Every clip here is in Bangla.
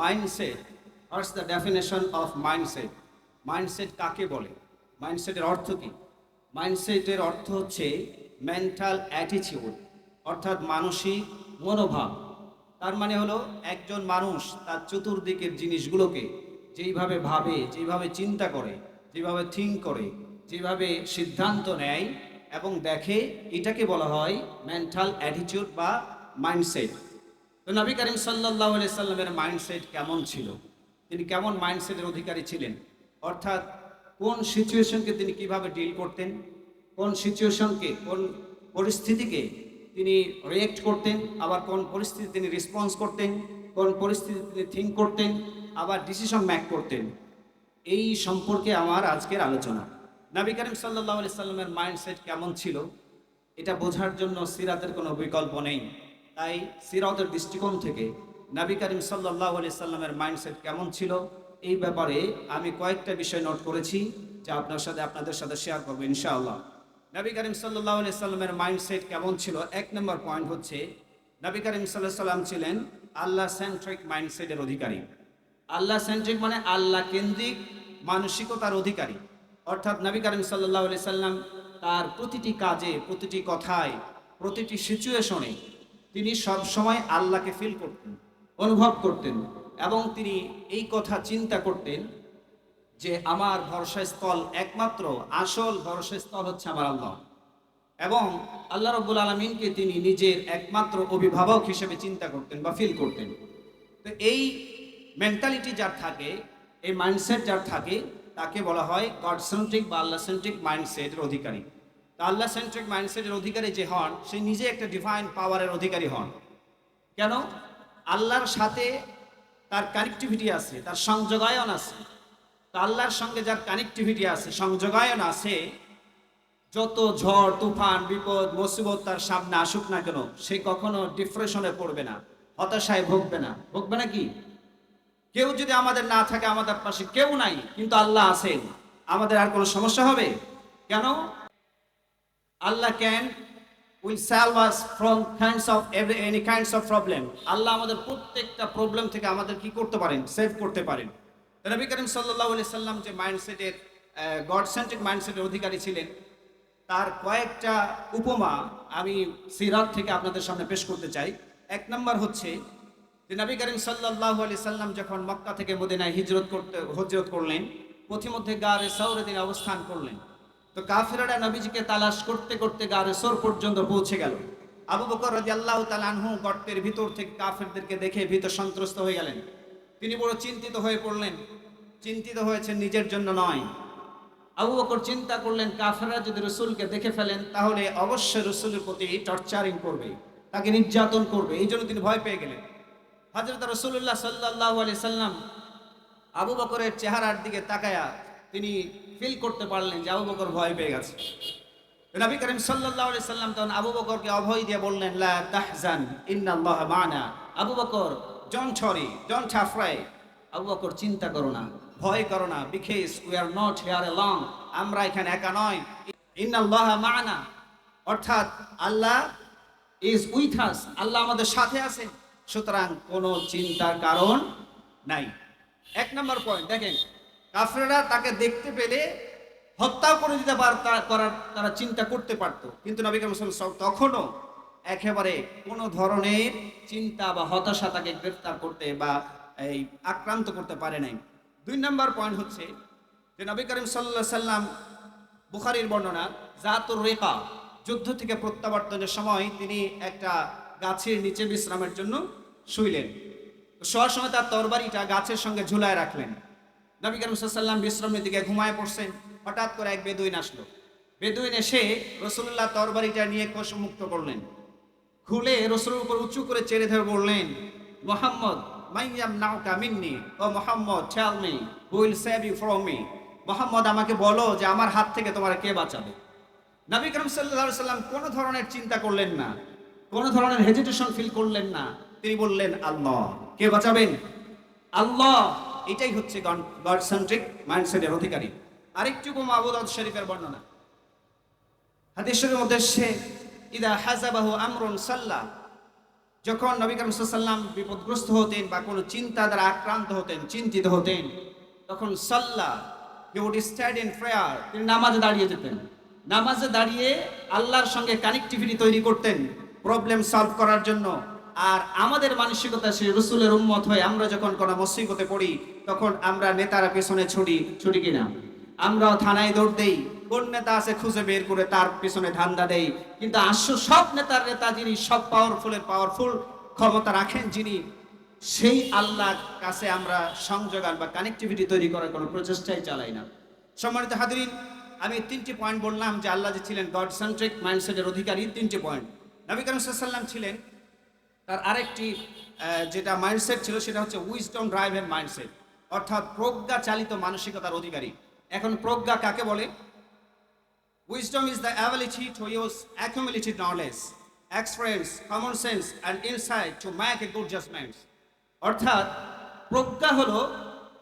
Mindset what's the definition of mindset mindset কাকে বলে? মাইন্ডসেটের অর্থ কি? মাইন্ডসেটের অর্থ হচ্ছে মেন্টাল অ্যাটিটিউড অর্থাৎ মানসিক মনোভাব। তার মানে হলো একজন মানুষ তার চতুর্দিকের জিনিসগুলোকে যেইভাবে ভাবে, যেইভাবে চিন্তা করে যেভাবে থিঙ্ক করে, যেভাবে সিদ্ধান্ত নেয় এবং দেখে, এটাকে বলা হয় মেন্টাল অ্যাটিটিউড বা মাইন্ডসেট তো নবী করিম সাল্লাহ সাল্লামের মাইন্ডসেট কেমন ছিল? তিনি কেমন মাইন্ডসেটের অধিকারী ছিলেন? অর্থাৎ কোন সিচুয়েশনকে তিনি কীভাবে ডিল করতেন? কোন সিচুয়েশনকে, কোন পরিস্থিতিকে তিনি রিয়েক্ট করতেন? আবার কোন পরিস্থিতি তিনি রেসপন্স করতেন? কোন পরিস্থিতি তিনি থিঙ্ক করতেন? আবার ডিসিশন ম্যাক করতেন? এই সম্পর্কে আমার আজকের আলোচনা। নবী করিম সাল্লাহ সাল্লামের মাইন্ডসেট কেমন ছিল? এটা বোঝার জন্য সিরাতের কোনো বিকল্প নেই। তাই সিরাতের দৃষ্টিকোণ থেকে নবী করিম সাল্লাহ আলি সাল্লামের মাইন্ডসেট কেমন ছিল? এই ব্যাপারে আমি কয়েকটা বিষয় নোট করেছি, যা আপনার সাথে আপনাদের সাথে শেয়ার করব ইনশাআল্লাহ। নবী করিম সাল্লাহ আলি সাল্লামের মাইন্ডসেট কেমন ছিল? এক নম্বর পয়েন্ট হচ্ছে, নবী করিম সাল্লাহ সাল্লাম ছিলেন আল্লাহ সেন্ট্রিক মাইন্ডসেটের অধিকারী। আল্লাহ সেন্ট্রিক মানে আল্লাহ কেন্দ্রিক মানসিকতার অধিকারী। অর্থাৎ নবী করিম সাল্লাহ আলি সাল্লাম তার প্রতিটি কাজে, প্রতিটি কথায়, প্রতিটি সিচুয়েশনে তিনি সব সময় আল্লাহকে ফিল করতেন, অনুভব করতেন এবং তিনি এই কথা চিন্তা করতেন যে আমার ভরসাস্থল একমাত্র আসল ভরসাস্থল হচ্ছে আমার আল্লাহ। এবং আল্লাহ রব্বুল আলমিনকে তিনি নিজের একমাত্র অভিভাবক হিসেবে চিন্তা করতেন বা ফিল করতেন। তো এই মেন্টালিটি যার থাকে, এই মাইন্ডসেট যার থাকে, তাকে বলা হয় গড সেন্ট্রিক বা আল্লাহ সেন্ট্রিক মাইন্ডসেটের অধিকারী। তা আল্লাহ সেন্ট্রিক মাইন্ডসেটের অধিকারী যে হন, সে নিজে একটা ডিভাইন পাওয়ারের অধিকারী হন। কেন? আল্লাহর সাথে তার কানেক্টিভিটি আছে, তার সংযোগায়ন আছে। তা আল্লাহর সঙ্গে যার কানেক্টিভিটি আছে, সংযোগায়ন আছে, যত ঝড়, তুফান, বিপদ, মুসিবত তার সামনে আসুক না কেন, সে কখনো ডিপ্রেশনে পড়বে না, হতাশায় ভুগবে না। ভুগবে না কি? কেউ যদি আমাদের না থাকে, আমাদের পাশে কেউ নাই, কিন্তু আল্লাহ আছেন, আমাদের আর কোনো সমস্যা হবে? কেন? Allah can will solve us from kinds of every any kinds of problem Allah আমাদের প্রত্যেকটা প্রবলেম থেকে আমাদের কি করতে পারেন? সেভ করতে পারেন। নবী করিম সাল্লাহ সাল্লাম যে মাইন্ডসেটের গড সেন্ট্রিক মাইন্ডসেটের অধিকারী ছিলেন, তার কয়েকটা উপমা আমি সিরাত থেকে আপনাদের সামনে পেশ করতে চাই। এক নম্বর হচ্ছে যে নবী করিম সাল্লাহ আলি সাল্লাম যখন মক্কা থেকে মদিনায় হিজরত করতে, হজরত করলেন, পথিমধ্যে গারে সৌরে তিনি অবস্থান করলেন। তো কাফিরারা নবীজিকে তালাশ করতে করতে গারে সর পর্যন্ত পৌঁছে গেল। আবু বকর রাজি আল্লাহ তালানহু গর্তের ভিতর থেকে কাফেরদেরকে দেখে ভীত সন্ত্রস্ত হয়ে গেলেন। তিনি বড় চিন্তিত হয়ে পড়লেন। চিন্তিত হয়েছেন নিজের জন্য নয়। আবু বকর চিন্তা করলেন, কাফেররা যদি রসুলকে দেখে ফেলেন, তাহলে অবশ্যই রসুলের প্রতি টর্চারিং করবে, তাকে নির্যাতন করবে, এই জন্য তিনি ভয় পেয়ে গেলেন। হজরত রসুল্লাহ সাল্লাহ আলি সাল্লাম আবু বকরের চেহারার দিকে তাকায়া তিনি ফিল করতে পারলেন যে আবু বকর ভয় পেয়ে গেছে। নবী করিম সাল্লাল্লাহু আলাইহি সাল্লাম তখন আবু বকরকে অভয় দিয়ে বললেন, লা তাহজান, ইন্নাল্লাহ মানা। Abu Bakr don't worry don't afraid Abu Bakr, চিন্তা করো না, ভয় করো না because we are not here alone আমরা এখানে একা নয় ইন্নাল্লাহ মানা। অর্থাৎ আল্লাহ ইজ উইথ আস আল্লাহ আমাদের সাথে আছেন। সুতরাং কোনো চিন্তার কারণ নাই। এক নম্বর পয়েন্ট দেখেন কাফেররা তাকে দেখতে পেলে হত্যাও করে দিতে পার করার তারা চিন্তা করতে পারতো। কিন্তু নবী করিম তখনও একেবারে কোনো ধরনের চিন্তা বা হতাশা তাকে গ্রেফতার করতে বা এই আক্রান্ত করতে পারে নাই। দুই নম্বর পয়েন্ট হচ্ছে যে নবী করিম সাল্লাহ সাল্লাম বুখারির বর্ণনা, জাতুর রেকা যুদ্ধ থেকে প্রত্যাবর্তনের সময় তিনি একটা গাছের নিচে বিশ্রামের জন্য শুইলেন। শোয়ার সময় তার তরবারিটা গাছের সঙ্গে ঝুলায় রাখলেন। নবী করিম সাল্লাম বিশ্রামের দিকে ঘুমায় পড়ছেন। হঠাৎ করে এক বেদুইন আসলো। বেদুইন এসে রসুল্লাহ তরবারিটা নিয়ে কোষমুক্ত করলেন। খুলে রসুলের উপর উঁচু করে চেড়ে ধরে বললেন, মোহাম্মদ, মাইয়াম নাউকা মিন্নি, ও Mohammad tell me will save you from me Mohammad, আমাকে বলো যে আমার হাত থেকে তোমার কে বাঁচাবে? নবী করিম সাল্লাল্লাহু সাল্লাম কোনো ধরনের চিন্তা করলেন না, কোনো ধরনের হেজিটেশন ফিল করলেন না। তিনি বললেন, আল্লাহ, কে বাঁচাবেন? আল্লাহ এটাই হচ্ছে গড সেন্ট্রিক মাইন্ডসেটের অধিকারী। আরেকটু উপমা আবু দাউদ শরীফের বর্ণনা। হাদিসের সে, ইদা হাজাবাহু আমরুন সাল্লাহ যখন নবী করিম সাল্লাম বিপদগ্রস্ত হতেন বা কোনো চিন্তা দ্বারা আক্রান্ত হতেন, চিন্তিত হতেন, তখন সাল্লাহ he would stand in prayer তিনি নামাজে দাঁড়িয়ে যেতেন। নামাজে দাঁড়িয়ে আল্লাহর সঙ্গে কানেক্টিভিটি তৈরি করতেন প্রবলেম সলভ করার জন্য। আর আমাদের মানসিকতা সে রসুলের উন্মত হয়ে আমরা যখন কোনো মুসিবতে পড়ি, তখন আমরা নেতারা পেছনে ছুটি ছুটি কিনা? আমরাও থানায় দৌড় দেই, কোন নেতা আছে খুঁজে বের করে তার পেছনে ধান্দা দেই। কিন্তু আসল সব নেতার নেতা যিনি, সব পাওয়ারফুলের পাওয়ারফুল ক্ষমতা রাখেন যিনি, সেই আল্লাহর কাছে আমরা সংযোগান বা কানেক্টিভিটি তৈরি করার কোনো প্রচেষ্টাই চালাই না। সম্মানিত হাদিরিন আমি তিনটি পয়েন্ট বললাম যে আল্লাহ যে ছিলেন গড সেন্ট্রিক মাইন্ডসেটের অধিকারী, তিনটি পয়েন্ট নবী করিম সাল্লাম ছিলেন তার আরেকটি যেটা মাইন্ডসেট ছিল সেটা হচ্ছে উইজডম ড্রাইভের মাইন্ডসেট অর্থাৎ প্রজ্ঞা চালিত মানসিকতার অধিকারী। এখন প্রজ্ঞা কাকে বলে? Wisdom is the ability to use accumulated knowledge experience, common sense, and insight to make a good judgment. অর্থাৎ প্রজ্ঞা হলো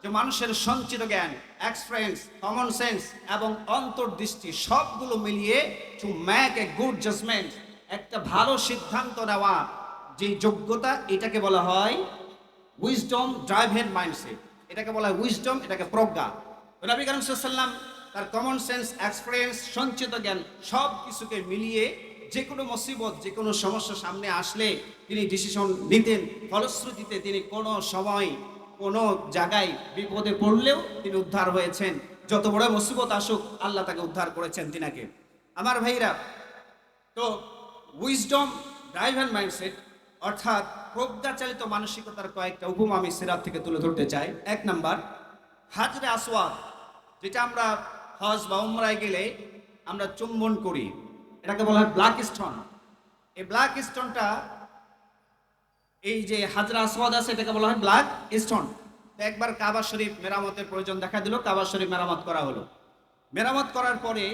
যে মানুষের সঞ্চিত জ্ঞান এক্সপিরিয়েন্স কমন সেন্স এবং অন্তর্দৃষ্টি সবগুলো মিলিয়ে to make a good judgment একটা ভালো সিদ্ধান্ত নেওয়া যে যোগ্যতা এটাকে বলা হয় উইজডম ড্রাইভ ড্রাইভের মাইন্ডসেট এটাকে বলা হয় উইজডম এটাকে প্রজ্ঞা। নবী করিম সাল্লাম তার কমন সেন্স এক্সপিরিয়েন্স সঞ্চিত জ্ঞান সব কিছুকে মিলিয়ে যে কোনো মুসিবত যে কোনো সমস্যা সামনে আসলে তিনি ডিসিশন নিতেন। ফলশ্রুতিতে তিনি কোনো সময় কোনো জায়গায় বিপদে পড়লেও তিনি উদ্ধার হয়েছেন। যত বড় মুসিবত আসুক, আল্লাহ তাকে উদ্ধার করেছেন তিনাকে। আমার ভাইরা তো উইজডম ড্রাইভ ড্রাইভার মাইন্ডসেট অর্থাৎ প্রজ্ঞাচালিত মানসিকতার কয়েকটা উপমা আমি সিরাত থেকে তুলে ধরতে চাই। এক নাম্বার, হাজরে আসওয়াদ, যেটা আমরা হজ বা উমরায় গেলে আমরা চুম্বন করি। এটাকে বলা হয় ব্ল্যাক স্টোন। এই ব্ল্যাক স্টোনটা, এই যে হাজরা আসওয়াদ আছে, এটাকে বলা হয় ব্ল্যাক স্টোন। একবার কাবা শরীফ মেরামতের প্রয়োজন দেখা দিল, কাবা শরীফ মেরামত করা হলো। মেরামত করার পরে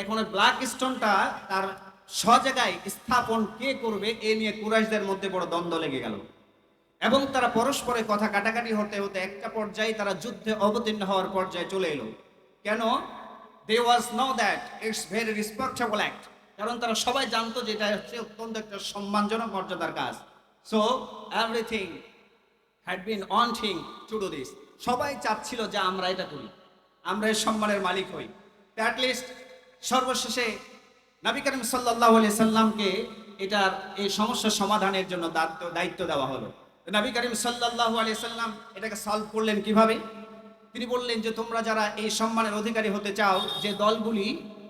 এখন ব্ল্যাক স্টোনটা তার স্বজায়গায় স্থাপন কে করবে, এ নিয়ে কুরাইশদের মধ্যে বড় দ্বন্দ্ব লেগে গেল। এবং তারা পরস্পরে কথা কাটাকাটি হতে হতে একটা পর্যায়ে তারা যুদ্ধে অবতীর্ণ হওয়ার পর্যায়ে চলে এলো। কেন? They was know that it's very respectable act কারণ তারা সবাই জানতো যে এটা হচ্ছে অত্যন্ত একটা সম্মানজনক মর্যাদার কাজ। So everything had been on thing to do this সবাই চাচ্ছিল যে আমরা এটা করি। আমরা সম্মানের মালিক হই। অ্যাটলিস্ট সর্বশেষে নবী করিম সাল্লাহ আলি সাল্লামকে এটার এই সমস্যার সমাধানের জন্য দায়িত্ব দায়িত্ব দেওয়া হলো। নবী করিম সাল্লাহ আলি সাল্লাম এটাকে সলভ করলেন কীভাবে? তিনি বললেন যে, তোমরা যারা এই সম্মানের অধিকারী হতে চাও, যে দলগুলি,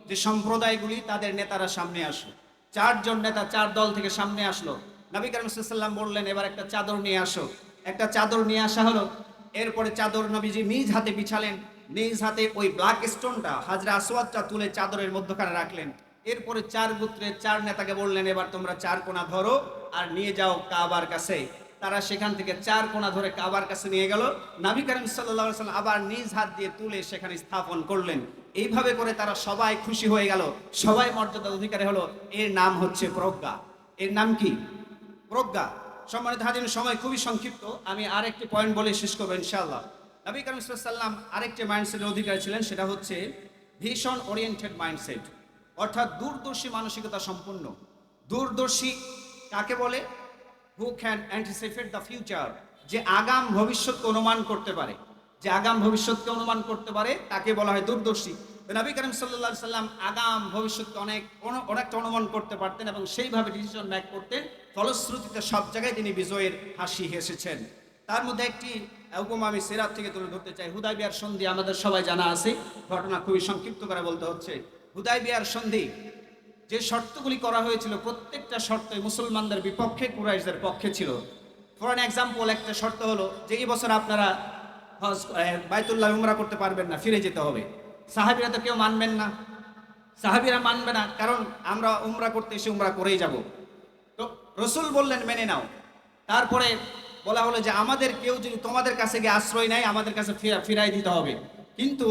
যে সম্প্রদায়গুলি, তাদের নেতারা সামনে আসো। চারজন নেতা চার দল থেকে সামনে আসলো। নবী করিম সাল্লাম বললেন, এবার একটা চাদর নিয়ে আসো। একটা চাদর নিয়ে আসা হলো। এরপরে চাদর নবীজি নিজ হাতে বিছালেন। নিজ হাতে ওই ব্ল্যাক স্টোনটা, হাজরা আসওয়াদটা তুলে চাদরের মধ্যখানে রাখলেন। এরপরে চার গোত্রের চার নেতাকে বললেন, এবার তোমরা চার কোণা ধরো আর নিয়ে যাও কাবার কাছে। তারা সেখান থেকে চার কোণা ধরে কাবার কাছে নিয়ে গেল। নাবি করিম সাল্লাম আবার নিজ হাত দিয়ে তুলে সেখানে স্থাপন করলেন। এইভাবে করে তারা সবাই খুশি হয়ে গেল। সবাই মর্যাদা অধিকারী হলো। এর নাম হচ্ছে প্রজ্ঞা। এর নাম কি? প্রজ্ঞা। সম্মানিত হাজির সময় খুবই সংক্ষিপ্ত। আমি আরেকটি পয়েন্ট বলে শেষ করব ইনশাআল্লাহ। নবী করিম সাল্লাম আরেকটি মাইন্ডসেটের অধিকারী ছিলেন, সেটা হচ্ছে ভীষণ ওরিয়েন্টেড মাইন্ডসেট অর্থাৎ দূরদর্শী মানসিকতা সম্পূর্ণ দূরদর্শী কাকে বলে? Who can anticipate the future যে আগাম ভবিষ্যৎকে অনুমান করতে পারে। যে আগাম ভবিষ্যৎকে অনুমান করতে পারে, তাকে বলা হয় দূরদর্শী। নবী করিম সাল্লাহ সাল্লাম আগাম ভবিষ্যৎকে অনেক অন- অনেকটা অনুমান করতে পারতেন এবং সেইভাবে ডিসিশন ম্যাক করতেন। ফলশ্রুতিতে সব জায়গায় তিনি বিজয়ের হাসি হেসেছেন। তার মধ্যে একটি উপমা আমি সিরাত থেকে তুলে ধরতে চাই। হুদাই বিয়ার সন্ধি আমাদের সবাই জানা আছে। ঘটনা খুবই সংক্ষিপ্ত করে বলতে হচ্ছে। হুদাই বিয়ার সন্ধি। যে শর্তগুলি করা হয়েছিল প্রত্যেকটা শর্ত মুসলমানদের বিপক্ষে কুরাইশদের পক্ষে ছিল। ফর অ্যান এক্সাম্পল একটা শর্ত হলো যে এই বছর আপনারা হজ আহ, বাইতুল্লাহ উমরা করতে পারবেন না ফিরে যেতে হবে। সাহাবিরা তো কেউ মানবেন না। সাহাবিরা মানবে না কারণ আমরা উমরা করতে এসে উমরা করেই যাব। তো রসুল বললেন মেনে নাও। তারপরে বলা হলো যে আমাদের কেউ যদি তোমাদের কাছে গিয়ে আশ্রয় নেয় আমাদের কাছে ফিরা- ফিরাই দিতে হবে। কিন্তু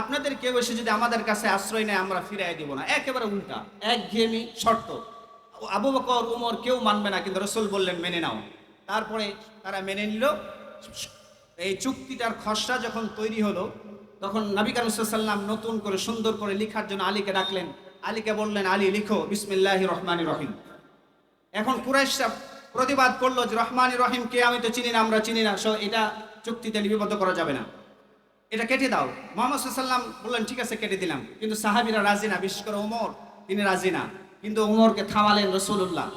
আপনাদের কেউ এসে যদি আমাদের কাছে আশ্রয় নেয়, আমরা ফিরাই দিব না। একেবারে উল্টা। এক ঘেয়েমি শর্ত। আবু বকর, উমর কেউ মানবে না, কিন্তু রসুল বললেন, মেনে নাও। তারপরে তারা মেনে নিল। এই চুক্তিটার খসড়া যখন তৈরি হলো, তখন নবী কালাম সাল্লাম নতুন করে সুন্দর করে লেখার জন্য আলীকে ডাকলেন। আলীকে বললেন, আলী, লিখো। বিসমিল্লাহ রহমান রহিম। এখন কুরাইশরা প্রতিবাদ করল যে রহমান রহিম, কে? আমি তো চিনি না, আমরা চিনি না। সো এটা চুক্তিতে লিপিবদ্ধ করা যাবে না। এটা কেটে দাও। মোহাম্মদ সাল্লাম বললেন, ঠিক আছে, কেটে দিলাম। কিন্তু সাহাবিরা রাজি না। বিশেষ করে ওমর, তিনি রাজি না। কিন্তু ওমরকে থামালেন রসুল্লাহ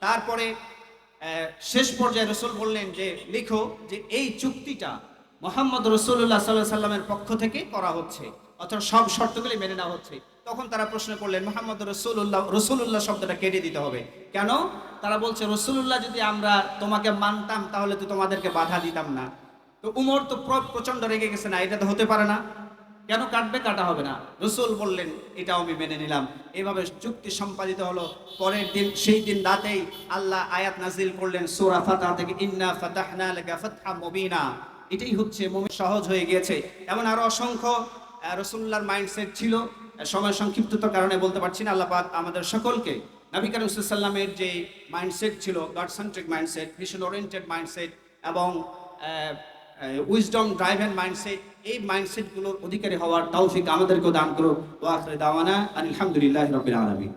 তারপরে শেষ পর্যায়ে রসুল বললেন যে, লিখো যে এই চুক্তিটা মোহাম্মদ রসুল্লাহ সাল্লাহ সাল্লামের পক্ষ থেকে করা হচ্ছে। অথবা সব শর্তগুলি মেনে নেওয়া হচ্ছে। তখন তারা প্রশ্ন করলেন, মোহাম্মদ রসুল্লাহ রসুল্লাহ শব্দটা কেটে দিতে হবে। কেন? তারা বলছে রসুল্লাহ যদি আমরা তোমাকে মানতাম, তাহলে তো তোমাদেরকে বাধা দিতাম না। তো উমর তো প্র- প্রচণ্ড রেগে গেছে না, এটা তো হতে পারে না। কেন কাটবে, কাটা হবে না। রসুল বললেন, এটাও আমি মেনে নিলাম। এইভাবে চুক্তি সম্পাদিত হলো। পরের দিন, সেই দিন রাতেই আল্লাহ আয়াত নাজিল করলেন সূরা ফাতাহ থেকে, ইন্না ফাতাহনা মুবিনা। এটাই হচ্ছে মুমিন সহজ হয়ে গিয়েছে। এমন আরও অসংখ্য রসুল্লাহর মাইন্ডসেট ছিল। সময় সংক্ষিপ্ততার কারণে বলতে পারছি না, আল্লাহ আমাদের সকলকে নবী করিম সাল্লামের যে মাইন্ডসেট ছিল God centric mindset mission oriented mindset এবং উইজডম ড্রাইভ অ্যান্ড মাইন্ডসেট এই মাইন্ডসেটগুলোর অধিকারী হওয়ার তাও আমাদেরকেও দান করুক। ওয়াখরে দাওয়ানা, আলহামদুলিল্লাহ রবিল আলমী